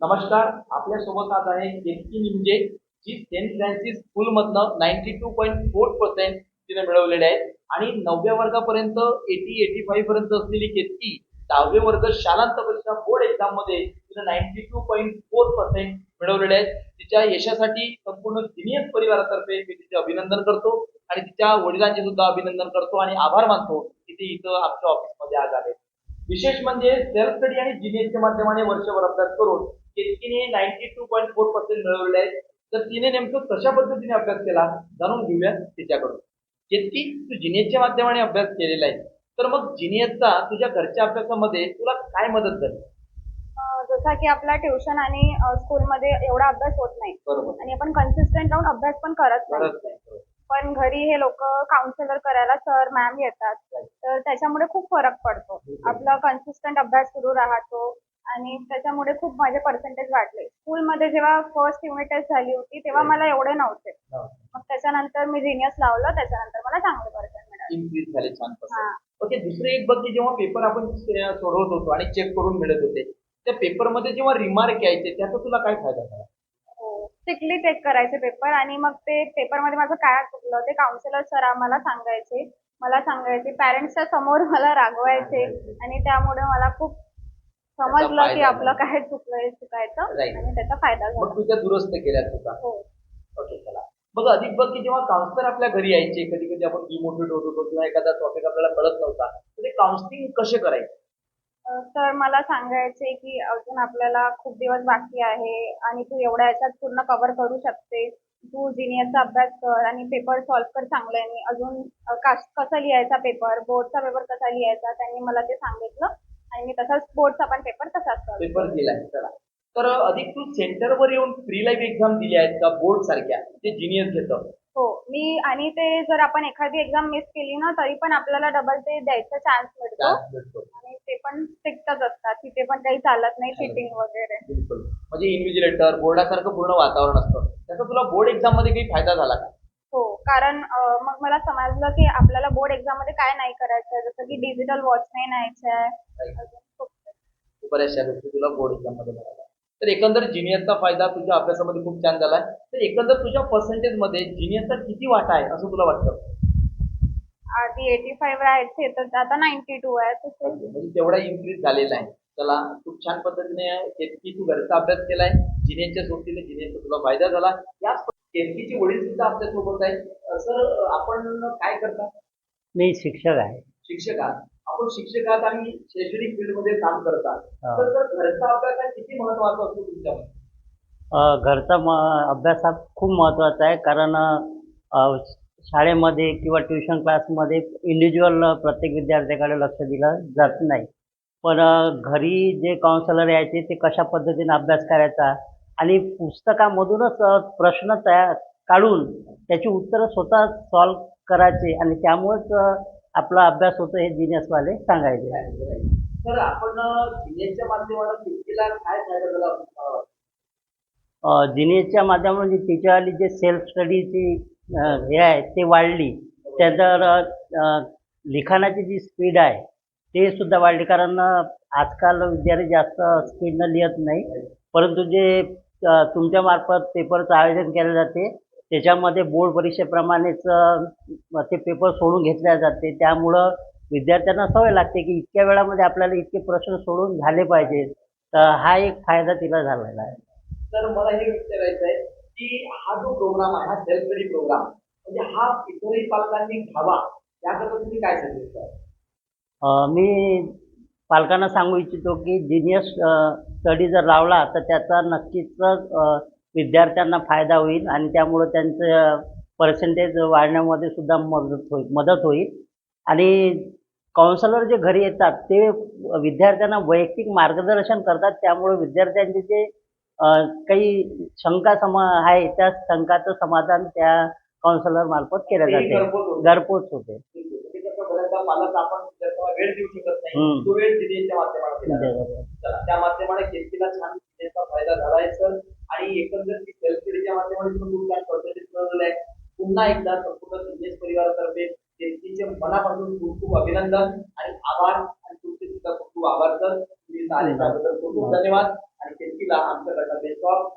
नमस्कार आपल्यासोबत आज आहे केतकी निमजे म्हणजे जी सेंट फ्रान्सिस स्कूल मधनं ninety two point four percent तिने मिळवलेले आहेत आणि नवव्या वर्गापर्यंत एटी एटी फाईव्ह पर्यंत असलेली केतकी दहावे वर्ग शालांत परीक्षा बोर्ड एक्झाममध्ये तिने ninety two point four percent मिळवलेले आहेत तिच्या यशासाठी संपूर्ण सिनियर परिवारातर्फे मी तिचे अभिनंदन करतो आणि तिच्या वडिलांचे सुद्धा अभिनंदन करतो आणि आभार मानतो की ती इथं आमच्या ऑफिसमध्ये आज आले विशेष म्हणजे सेल्फ स्टडी आणि जीनियसच्या माध्यमाने वर्षभर अभ्यास करून केतकीने ninety two point four percent मिळवले आहेत. तर तिने नेमकं कशा पद्धतीने अभ्यास केला जाणून घेऊया तिच्याकडून. केतकी तू जिनियसच्या माध्यमाने अभ्यास केलेला आहे तर मग जिनियसचा तुझ्या घरच्या अभ्यासामध्ये तुला काय मदत झाली? जसा की आपला ट्युशन आणि स्कूलमध्ये एवढा अभ्यास होत नाही. बरोबर. आणि आपण कन्सिस्टंट राहून अभ्यास पण करत नाही. पण घरी हे लोक काउन्सिलर करायला सर मॅम येतात. तर त्याच्यामुळे खूप फरक पडतो. आपला कन्सिस्टंट अभ्यास सुरू राहतो आणि त्याच्यामुळे खूप माझे पर्सेंटेज वाढले. स्कूलमध्ये जेव्हा फर्स्ट युनिट टेस्ट झाली होती तेव्हा मला एवढे नव्हते. हा. मग त्याच्यानंतर मी जिनियस लावलं त्याच्यानंतर मला चांगले पर्सेंट इन्क्रीज झाले छान हा. ओके दुसरं एक बघ की जेव्हा पेपर आपण सोडवत होतो आणि चेक करून मिळत होते त्या पेपरमध्ये जेव्हा रिमार्क यायचे त्याचा तुला काय फायदा झाला? स्ट्रिक्टली चेक करायचे पेपर आणि मग ते पेपरमध्ये माझं काय चुकलं ते काउन्सिलर सर आम्हाला सांगायचे मला सांगायचे. पॅरेंट्सच्या समोर मला रागवायचे आणि त्यामुळे मला खूप समजलं की आपलं. काय चुकलंय चुकायचं Right. आणि त्याचा फायदा झाला. तू त्या दुरुस्त केल्या तुझा हो. ओके चला. बघ अधिक बघ की जेव्हा काउन्सिलर आपल्या घरी यायचे कधी कधी आपण डिमोटिवेट होत होतो किंवा एखादा टॉपिक आपल्याला कळत नव्हता तर ते काउन्सिलिंग कसे करायचे? अं, तर मला सांगायचे की अजून आपल्याला खूप दिवस बाकी आहे आणि तू एवढ्या याच्यात पूर्ण कव्हर करू शकते तू जिनियरचा अभ्यास कर आणि पेपर सॉल्व्ह कर चांगल्याने अजून कास- कसा लिहायचा पेपर बोर्डचा पेपर कसा लिहायचा? त्यांनी मला ते सांगितलं. आणि मी तसाच बोर्डचा पण पेपर तसाच solve पेपर दिलाय चला तर अधिक तू सेंटरवर येऊन फ्री लाईफ एक्झाम दिली आहेत का बोर्ड सारख्या? ते जिनियस घेतं. हो. मी आणि ते जर आपण एखादी एक्झाम मिस केली ना तरी पण आपल्याला डबल ते द्यायचा चान्स मिळतो. Chance भेटतो. आणि ते पण स्ट्रिक्टच असतात. तिथे पण काही चालत नाही चिटिंग वगैरे. बिलकुल. म्हणजे इन्व्हिजिलेटर बोर्डासारखं पूर्ण वातावरण असतं. त्याचा तुला बोर्ड एक्झाममध्ये काही फायदा झाला का? हो कारण अं, मग मला समजलं की आपल्याला बोर्ड एक्झाममध्ये काय नाही करायचं जसं की डिजिटल वॉच नाही न्यायचं आहे Right. अजून खूप काही. बऱ्याचशा गोष्टी तुला बोर्ड एक्झाममध्ये मिळाल्या तर एकंदर जिनियसचा फायदा तुझ्या अभ्यासामध्ये खूप छान झाला तर एकंदर तुझ्या पर्सेंटेजमध्ये जिनियसचा किती वाटा आहे असं तुला वाटतं? आधी एटी फाईव्ह राहायचे तर आता नाईन्टी टू आहे. तसे म्हणजे तेवढा इन्क्रीज झालेला आहे. चला खूप छान पद्धतीने केतकी तू घरचा अभ्यास केलाय जिनेच्या सोबतीने जिनेचा तुला फायदा झाला. याच केतकीचे वडील सुद्धा आपल्यासोबत आहेत. सर आपण काय करता? मी शिक्षक आहे. शिक्षक आहात. आपण शिक्षक आहात आणि शैक्षणिक फील्डमध्ये काम करतात. तर सर घरचा अभ्यास हा किती महत्त्वाचा असतो तुमच्यामध्ये? अ, घरचा म अभ्यास हा खूप महत्त्वाचा आहे. कारण शाळेमध्ये किंवा ट्युशन क्लासमध्ये इंडिव्हिज्युअल प्रत्येक विद्यार्थ्याकडे लक्ष दिलं जात नाही. पण घरी जे काउन्सिलर यायचे ते कशा पद्धतीने अभ्यास करायचा? आणि पुस्तकामधूनच प्रश्न तयार काढून त्याची उत्तरं स्वतः सॉल्व करायचे आणि त्यामुळेच आपला अभ्यास होतो हे जिनियसवाले सांगायचे. तर आपण जिनेच्या माध्यमातून काय माध्यमातून तिच्यावाली जे सेल्फ स्टडीची हे आहे ते वाढली. त्यानंतर लिखाणाची जी स्पीड आहे ते सुद्धा वाढले. कारण आजकाल विद्यार्थी जास्त स्पीडनं लिहत नाही. परंतु जे तुमच्यामार्फत पेपरचं आयोजन केलं जाते त्याच्यामध्ये बोर्ड परीक्षेप्रमाणेच ते पेपर सोडून घेतले जाते. त्यामुळं विद्यार्थ्यांना सवय लागते की इतक्या वेळामध्ये आपल्याला इतके प्रश्न सोडून झाले पाहिजेत तर हा एक फायदा तिला झालेला आहे. तर मला हे विचारायचं आहे की हा जो प्रोग्राम आहे हा सेल्फ स्टडी प्रोग्राम म्हणजे हा इतरही पालकांनी घ्यावा याकरता तुम्ही काय सांगितलं मी पालकांना सांगू इच्छितो की जिनियस स्टडी जर लावला तर त्याचा नक्कीच विद्यार्थ्यांना फायदा होईल आणि त्यामुळं त्यांचं पर्सेंटेज वाढण्यामध्ये सुद्धा मदत होईल मदत होईल. आणि काउन्सिलर जे घरी येतात ते विद्यार्थ्यांना वैयक्तिक मार्गदर्शन करतात. त्यामुळे विद्यार्थ्यांचे जे काही शंका सम आहे त्या शंकाचं समाधान त्या काउन्सिलर मार्फत केलं जाते. घरपोच होतं. वेळ देऊ शकत नाही. तो वेळ जिनेच्या माध्यमातून दिला जातो. चला त्या माध्यमाने केतकीला छान फायदा झाला आहे सर आणि एकंदर सेल्फ स्टडीच्या माध्यमातून तुम्ही खूप छान पर्सेंटेज मिळवलेलं आहे. पुन्हा एकदा संपूर्ण जिनेस परिवारातर्फे केतकीचे मनापासून खूप खूप अभिनंदन आणि आभार. आणि तुमचे सुद्धा खूप खूप आभार सर. तुम्ही इथं आले त्याबद्दल खूप खूप धन्यवाद. आणि केतकी दिला आमच्याकडनं बेस्ट ऑफ